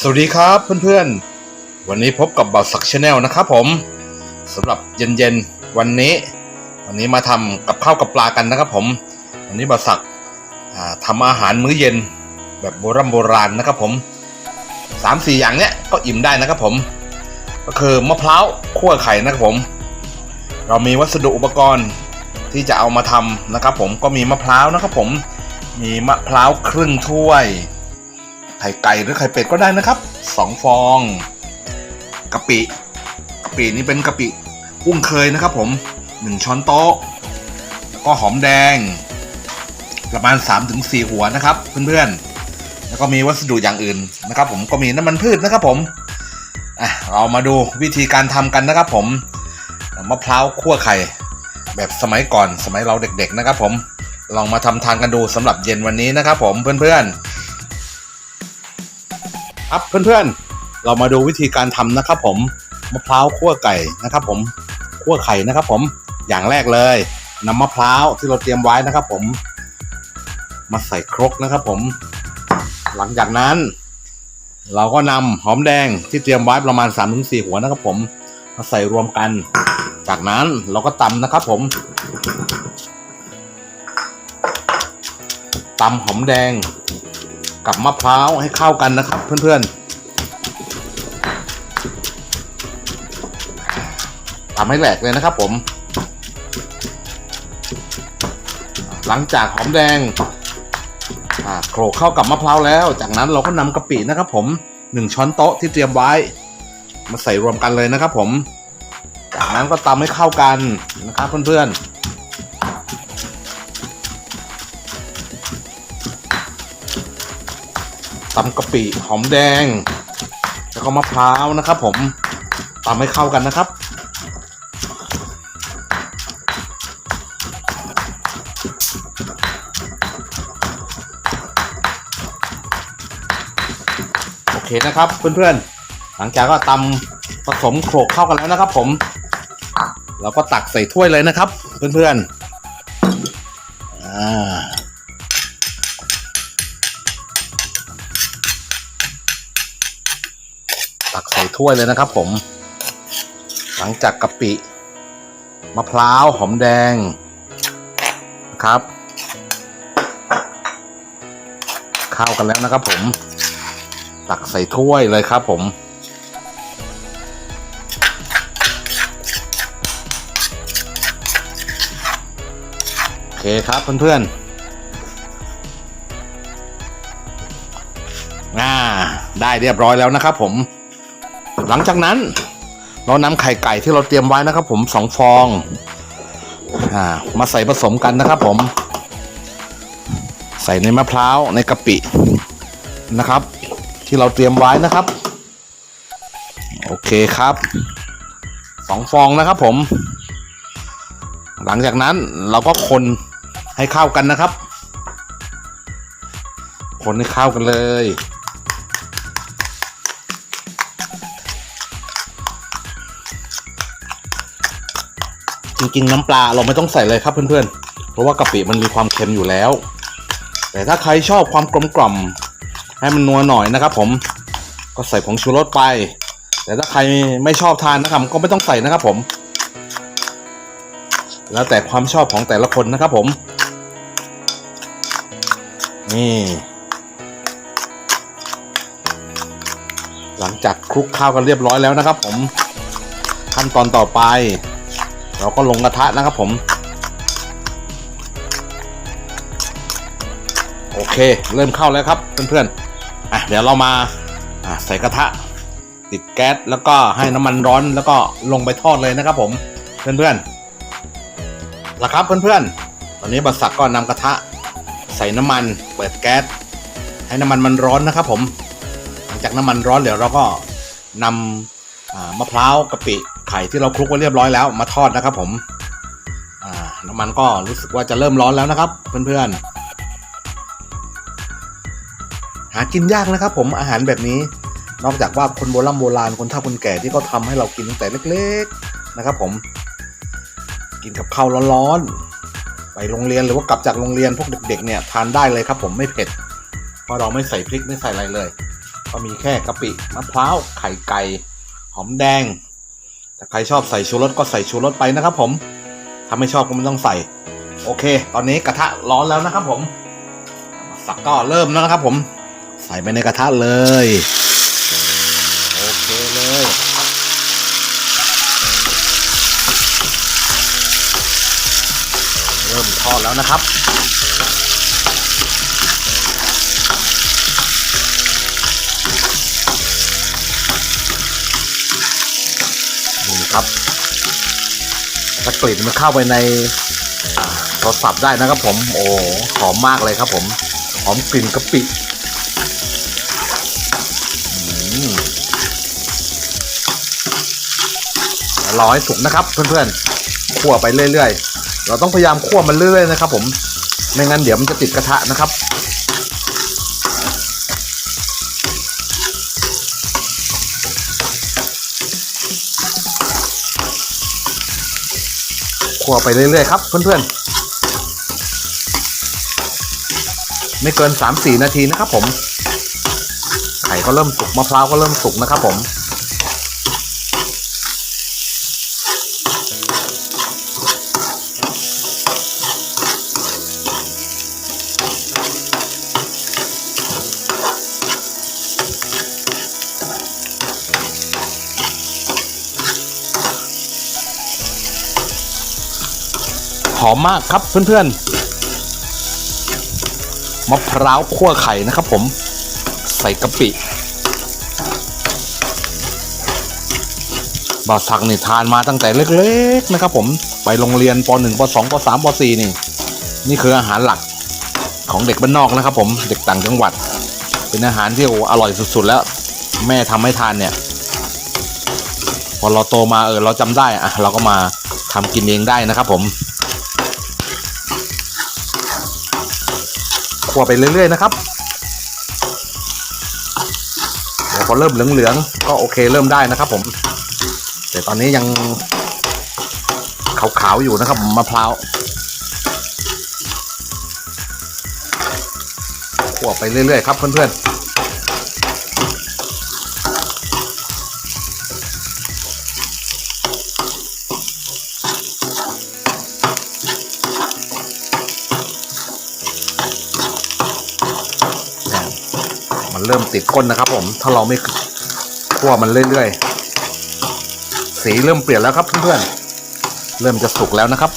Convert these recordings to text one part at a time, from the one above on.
สวัสดีครับเพื่อนๆ วันนี้พบกับบ่าวศักชาแนลนะครับผมสำหรับเย็นๆ วันนี้ วันนี้มาทำกับข้าวกับปลากันนะครับผม วันนี้บ่าวศักอ่าทำอาหารมื้อเย็นแบบโบราณโบราณนะครับผมสามสี่อย่างเนี้ยก็อิ่มได้นะครับผม ก็คือมะพร้าวคั่วไข่นะครับผม เรามีวัสดุอุปกรณ์ที่จะเอามาทำนะครับผมก็มีมะพร้าวนะครับผม มีมะพร้าวครึ่งถ้วย ไข่ไก่หรือไข่เป็ดก็ได้นะครับสองฟองกะปิกะปินี่เป็นกะปิกุ้งเคยนะครับผมหนึ่งช้อนโต๊ะแล้วก็หอมแดง ประมาณ 3-4 หัวนะครับเพื่อนๆ แล้วก็มีวัสดุอย่างอื่นนะครับผมก็มีน้ำมันพืชนะครับผมอะเรามาดูวิธีการทำกันนะครับผมมะพร้าวคั่วไข่ แบบสมัยก่อนสมัยเราเด็กๆนะครับผมลองมาทำทานกันดูสำหรับเย็นวันนี้นะครับผมเพื่อนๆ ครับเพื่อนๆ เรามาดูวิธีการทำนะครับ ผมมะพร้าวคั่วไก่นะครับ ผมคั่วไข่นะครับ ผมอย่างแรกเลยนำมะพร้าวที่เราเตรียมไว้นะครับ ผม มาใส่ครกนะครับ ผม หลังจากนั้น เราก็นำหอมแดงที่เตรียมไว้ประมาณ 3-4 หัวนะครับ ผมมาใส่รวมกัน จากนั้นเราก็ตำนะครับ ผมตำหอมแดง กับมะพร้าวให้เข้ากันนะครับ เพื่อนๆทำให้แหลกเลยนะครับผม หลังจากหอมแดงโขลกเข้ากับมะพร้าวแล้ว จากนั้นเราก็นำกะปินะครับผมหนึ่งช้อนโต๊ะที่เตรียมไว้ มาใส่รวมกันเลยนะครับผม จากนั้นก็ตำให้เข้ากันนะครับเพื่อนๆ ตำกะปิหอมแดง แล้วก็มะพร้าวนะครับ ผมตำให้เข้ากันนะครับ โอเคนะครับเพื่อนๆ หลังจากก็ตำผสมโขลกเข้ากันแล้วนะครับ ผม เราก็ตักใส่ถ้วยเลยนะครับ เพื่อนๆอ่า ถ้วยเลยนะครับผม หลังจากกะปิมะพร้าวหอมแดงนะครับเข้ากันแล้วนะครับผม ตักใส่ถ้วยเลยครับผมโอเคครับเพื่อนๆอ่าได้เรียบร้อยแล้วนะครับผม หลังจากนั้น เรานำไข่ไก่ที่เราเตรียมไว้นะครับ ผมสองฟองอ่ามาใส่ผสมกันนะครับ ผม ใส่ในมะพร้าวในกะปินะครับ ที่เราเตรียมไว้นะครับ โอเคครับสองฟองนะครับผม หลังจากนั้นเราก็คนให้เข้ากันนะครับ คนให้เข้ากันเลย จริงๆ น้ำปลาเราไม่ต้องใส่เลยครับเพื่อนๆ เพราะว่ากะปิมันมีความเค็มอยู่แล้ว แต่ถ้าใครชอบความกลมกล่อมให้มันนัวหน่อยนะครับ ผมก็ใส่ผงชูรสไป แต่ถ้าใครไม่ชอบทานนะครับ ก็ไม่ต้องใส่นะครับผม แล้วแต่ความชอบของแต่ละคนนะครับผม นี่ หลังจากคลุกข้าวกันเรียบร้อยแล้วนะครับ ผมขั้นตอนต่อไป เราก็ลงกระทะนะครับผม โอเค เริ่มเข้าแล้วครับเพื่อนๆอะเดี๋ยวเรามาอะใส่กระทะ ติดแก๊สแล้วก็ให้น้ำมันร้อนแล้วก็ลงไปทอดเลยนะครับผมเพื่อนๆละครับเพื่อนๆ ตอนนี้บัสสักก็นำกระทะ ใส่น้ำมันเปิดแก๊สให้น้ำมันมันร้อนนะครับผม หลังจากน้ำมันร้อนเดี๋ยวเราก็นำมะพร้าวกะปิ ไข่ที่เราคลุกไว้เรียบร้อยแล้วมาทอดนะครับ ผมน้ำมันก็รู้สึกว่าจะเริ่มร้อนแล้วนะครับ เพื่อนๆ หากินยากนะครับ ผมอาหารแบบนี้ นอกจากว่าคนโบราณโบราณคนเฒ่าคนแก่ที่เขาทำให้เรากินตั้งแต่เล็ก ๆนะครับ ผม กินกับข้าวร้อนๆไปโรงเรียนหรือว่ากลับจากโรงเรียนพวกเด็ก ๆ เนี่ยทานได้เลยครับ ผมไม่เผ็ดเพราะเราไม่ใส่พริกไม่ใส่อะไรเลย ก็มีแค่กะปิมะพร้าวไข่ไก่หอมแดง ถ้าใครชอบใส่ชูรสก็ใส่ชูรสไปนะครับผมถ้าไม่ชอบก็ไม่ต้องใส่ โอเค ตอนนี้กระทะร้อนแล้วนะครับผม สักก็เริ่มแล้วนะครับผม ใส่ไปในกระทะเลย โอเคเลยเริ่มทอดแล้วนะครับ นี่ครับถ้ากลิ่นมันเข้าไปในโทรศัพท์ได้นะครับผม โอ้หอมมากเลยครับผม หอมกลิ่นกะปิรอให้สุกนะครับเพื่อนๆคั่วไปเรื่อยๆ เราต้องพยายามคั่วมันเรื่อยๆนะครับผม ไม่งั้นเดี๋ยวมันจะติดกระทะนะครับ คั่วไปเรื่อยๆครับเพื่อนๆ ไม่เกิน 3-4 นาทีนะครับผม ไข่ก็เริ่มสุกมะพร้าวก็เริ่มสุกนะครับผม หอมมากครับเพื่อนๆมะพร้าวคั่วไข่นะครับผม ใส่กะปิบาสักนี่ทานมาตั้งแต่เล็กๆนะครับ ผมไปโรงเรียนป .1 ป .2 ป .3 ป .4 นี่ นี่คืออาหารหลักของเด็กบ้านนอกนะครับ ผมเด็กต่างจังหวัด เป็นอาหารที่โอ้อร่อยสุดๆ แล้ว แม่ทำให้ทานเนี่ย พอเราโตมาเออเราจำได้อะเราก็มาทำกินเองได้นะครับผม คั่วไปเรื่อยๆนะครับพอเริ่มเหลืองๆก็โอเคเริ่มได้นะครับ ผม แต่ตอนนี้ยังขาวๆอยู่นะครับมะพร้าวคั่วไปเรื่อยๆครับเพื่อนๆ เริ่มติดก้นนะครับ ผม ถ้าเราไม่คั่วมันเรื่อยๆ สีเริ่มเปลี่ยนแล้วครับเพื่อนๆ เริ่มจะสุกแล้วนะครับ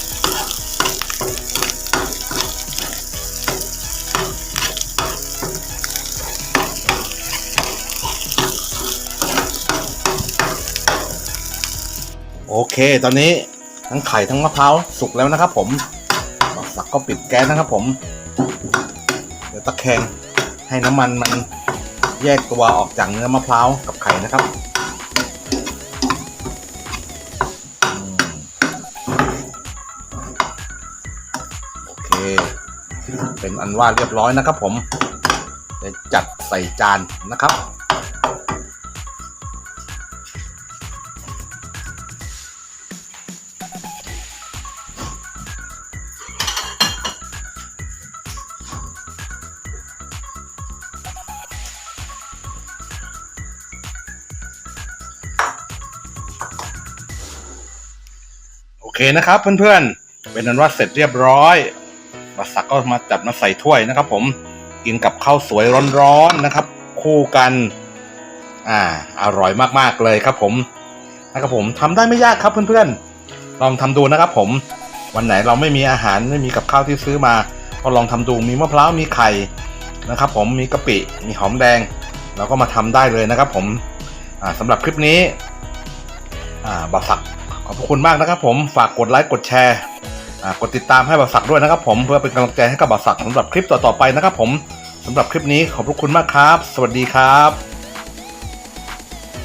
โอเค ตอนนี้ทั้งไข่ทั้งมะพร้าวสุกแล้วนะครับ ผมสักก็ปิดแก๊สนะครับผม เดี๋ยวตะแคงให้น้ำมันมัน แยกตัวออกจากเนื้อมะพร้าวกับไข่นะครับอโอเค เป็นอันว่าเรียบร้อยนะครับผมจะจัดใส่จานนะครับ เคนะครับ เพื่อนๆ เป็นนั้นว่าเสร็จเรียบร้อยบัสสักก็มาจัดมาใส่ถ้วยนะครับ ผมกินกับข้าวสวยร้อนๆนะครับ คู่กัน อ่า อร่อยมากๆเลยครับ ผมนะครับผมทำได้ไม่ยากครับเพื่อนๆ ลองทำดูนะครับ ผม วันไหนเราไม่มีอาหารไม่มีกับข้าวที่ซื้อมาก็ลองทำดูมีมะพร้าวมีไข่นะครับ ผมมีกะปิมีหอมแดงเราก็มาทำได้เลยนะครับ ผมอ่าสำหรับคลิปนี้ อ่าบักสัก ขอบคุณมากนะครับผมฝากกดไลค์กดแชร์กดติดตามให้บักสักด้วยนะครับผมเพื่อเป็นกำลังใจให้กับบักสักสำหรับคลิปต่อๆไปนะครับผมสำหรับคลิปนี้ขอบพระคุณมากครับ สวัสดีครับ